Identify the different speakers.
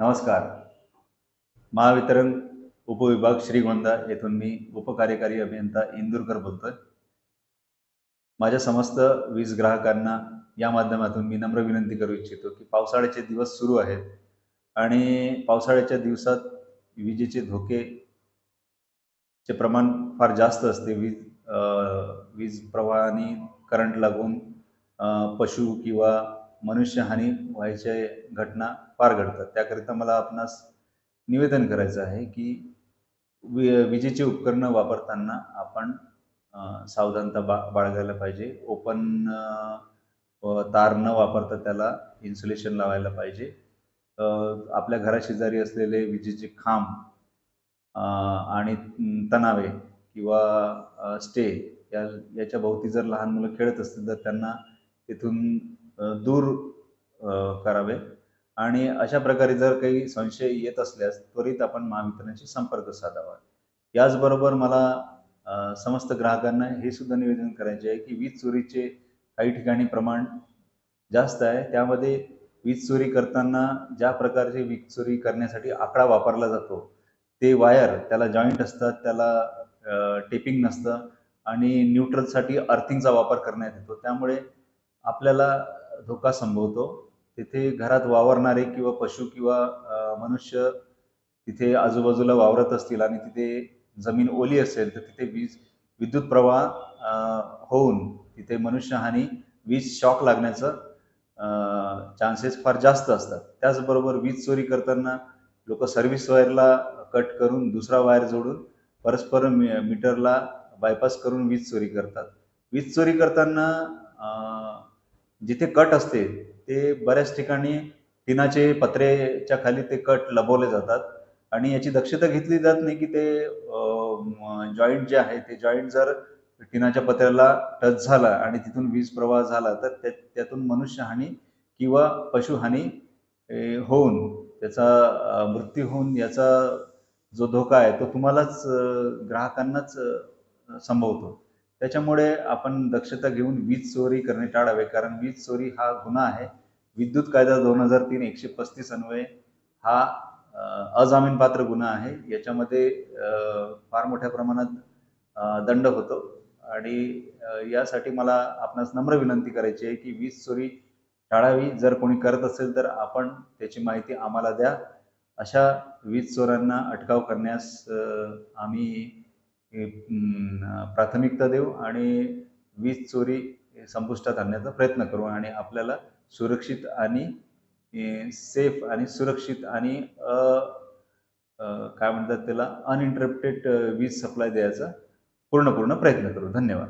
Speaker 1: नमस्कार. महावितरण उपविभाग श्रीगोंदा येथून मी उपकार्यकारी अभियंता इंदूरकर बोलतोय. माझ्या समस्त वीज ग्राहकांना या माध्यमातून मी नम्र विनंती करू इच्छितो की पावसाळ्याचे दिवस सुरू आहेत आणि पावसाळ्याच्या दिवसात विजेचे धोके चे प्रमाण फार जास्त असते. वीज वीज प्रवाहाने करंट लागून पशु किंवा मनुष्यहानी व्हायच्या घटना पार घडतात. त्याकरिता मला आपणास निवेदन करायचं आहे की वि विजेची उपकरणं वापरताना आपण सावधानता बा बाळगायला पाहिजे. ओपन तार न वापरता त्याला इन्सुलेशन लावायला पाहिजे. आपल्या घराशेजारी असलेले विजेचे खांब आणि तणावे किंवा स्टे या याच्या भोवती जर लहान मुलं खेळत असतील तर त्यांना तिथून दूर करावे. आणि अशा प्रकारे जर काही संशय येत असल्यास त्वरित आपण महावितरणशी संपर्क साधावा. याचबरोबर मला समस्त ग्राहकांना हे सुद्धा निवेदन करायचे आहे की वीज चोरीचे काही ठिकाणी प्रमाण जास्त आहे. त्यामध्ये वीज चोरी करताना ज्या प्रकारची वीज चोरी करण्यासाठी आकडा वापरला जातो ते वायर त्याला जॉईंट असतात त्याला टेपिंग नसतं आणि न्यूट्रलसाठी अर्थिंगचा वापर करण्यात येतो. त्यामुळे आपल्याला धोका संभवतो. तिथे घरात वावरणारे किंवा पशु किंवा मनुष्य तिथे आजूबाजूला वावरत असतील आणि तिथे जमीन ओली असेल तर तिथे वीज विद्युत प्रवाह होऊन तिथे मनुष्यहानी वीज शॉक लागण्याचं चान्सेस फार जास्त असतात. त्याचबरोबर वीज चोरी करताना लोक सर्व्हिस वायरला कट करून दुसरा वायर जोडून परस्पर मी मीटरला बायपास करून वीज चोरी करतात. वीज चोरी करताना जिथे कट असते ते बऱ्याच ठिकाणी टिनाचे पत्रेच्या खाली ते कट लपवले जातात. आणि याची दक्षता घेतली जात नाही की ते जॉईंट जे आहे ते जॉईंट जर टिनाच्या पत्र्याला टच झाला आणि तिथून वीज प्रवाह झाला तर त्या त्यातून मनुष्यहानी किंवा पशुहानी होऊन त्याचा मृत्यू होऊन याचा जो धोका आहे तो तुम्हालाच ग्राहकांनाच संभवतो. त्याच्यामुळे आपण दक्षता घेऊन वीज चोरी करणे टाळावे कारण वीज चोरी हा गुन्हा आहे. विद्युत कायदा दोन हजार तीन एकशे पस्तीस अन्वये हा अजामीनपात्र गुन्हा आहे. याच्यामध्ये फार मोठ्या प्रमाणात दंड होतो. आणि यासाठी मला आपणास नम्र विनंती करायची आहे की वीज चोरी टाळावी. जर कोणी करत असेल तर आपण त्याची माहिती आम्हाला द्या. अशा वीज चोरांना अटकाव करण्यास आम्ही प्राथमिकता देऊ आणि वीज चोरी संपुष्टात आणण्याचा प्रयत्न करू आणि आपल्याला सुरक्षित आणि सेफ आणि सुरक्षित आणि अ, काय म्हणतात त्याला अनइंटरप्टेड वीज सप्लाय द्यायचा पूर्ण पूर्ण प्रयत्न करू. धन्यवाद.